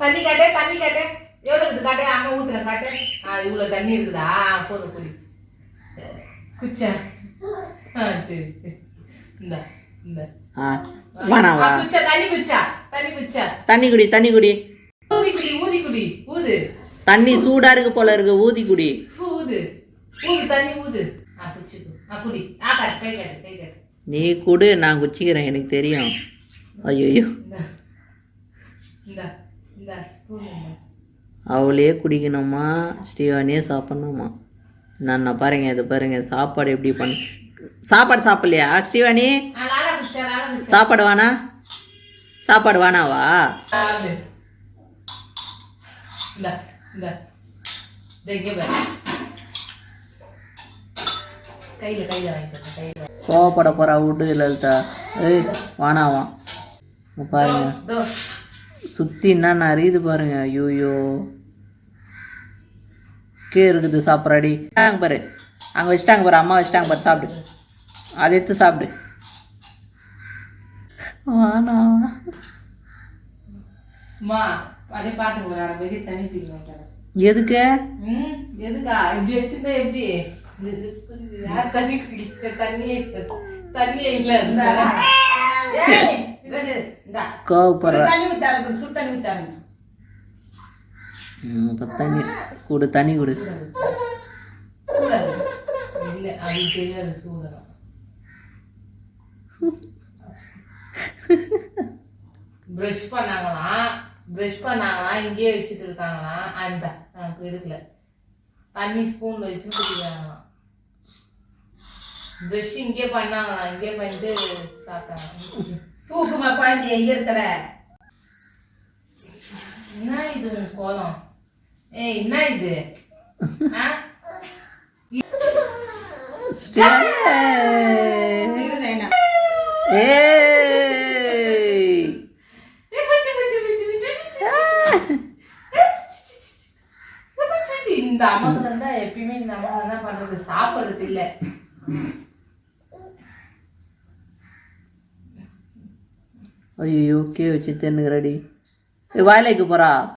தண்ணி காட்டு தண்ணி காட்டு. எவ்வளோ இருக்குது காட்டு? அம்மா ஊத்துறேன் காட்டு. ஆ இவ்வளோ தண்ணி இருக்குதா? போதும் குடி. குச்சா? ஆ சரி இந்த இந்த. குச்சா தண்ணி குச்சா? தண்ணி குச்சா? தண்ணி குடி தண்ணி குடி. ஊதி குடி ஊதி குடி. ஊது. தண்ணி சூடா இருக்கு போல இருக்கு ஊதி குடி. ஊது. ஊது தண்ணி ஊது. ஆ குச்சிக்கு. ஆ குடி. ஆ காட்டு கை காட்டு கை காட்டு. நீ குடு நான் குச்சிக்கிறேன் எனக்கு தெரியும். ஐயோ இந்த. அவளே குடிக்கணுமா? ஸ்ரீவாணியே சாப்பிட்ணுமா? நான் பாருங்க இது பாருங்க சாப்பாடு எப்படி பண்ண சாப்பாடு சாப்பிடலையா? ஸ்ரீவாணி சாப்பாடு வானா சாப்பாடு வேணாவா? கோவப்பட போறா விட்டு லலிதா. ஏய் வேணாவா? பாருங்க. தோ சுத்தி என்ன அறியுது பாருங்க. ஐயோயோ. கே இருக்குது சாப்பிட்றாடி. அங்க பாரு. அங்க வச்சுட்டாங்க பாரு அம்மா வச்சுட்டாங்க பாரு சாப்பிடு. அதை எடுத்து சாப்பிடு. வானா எதுக்கு? ம் எதுக்கா? இப்படி வச்சிருந்தா எப்படி? தண்ணி தண்ணியே தண்ணியே இல்ல ஏய், இது, இந்தா. கோவப்படுற. தண்ணி ஊத்தாருங்க சுடு தண்ணி ஊத்தாருங்க ம், இப்ப தண்ணி குடு தண்ணி குடு. ப்ரஷ் பண்ணாங்களாம் ப்ரஷ் பண்ணாங்களாம் இங்கேயே வச்சுட்டு இருக்காங்களாம். அந்த நமக்கு எடுக்கல. தண்ணி ஸ்பூன்ல வச்சு குடிக்கிறாங்களாம். ப்ரஷ் இங்கே பண்ணாங்களாம் இங்கே பண்ணிட்டு சாப்பிட்டாங்க தூக்குமா குழந்தைய ஈரத்துல? என்ன இது கோலம்? ஏய் என்ன இது. இந்த அம்மாக்கு தான் எப்பயுமே இந்த அம்மா தான் பண்றது சாப்பிடுறது இல்ல. ஐயோ கே வச்சு தென்னுக்கு ரெடி வாயிலைக்கு போறா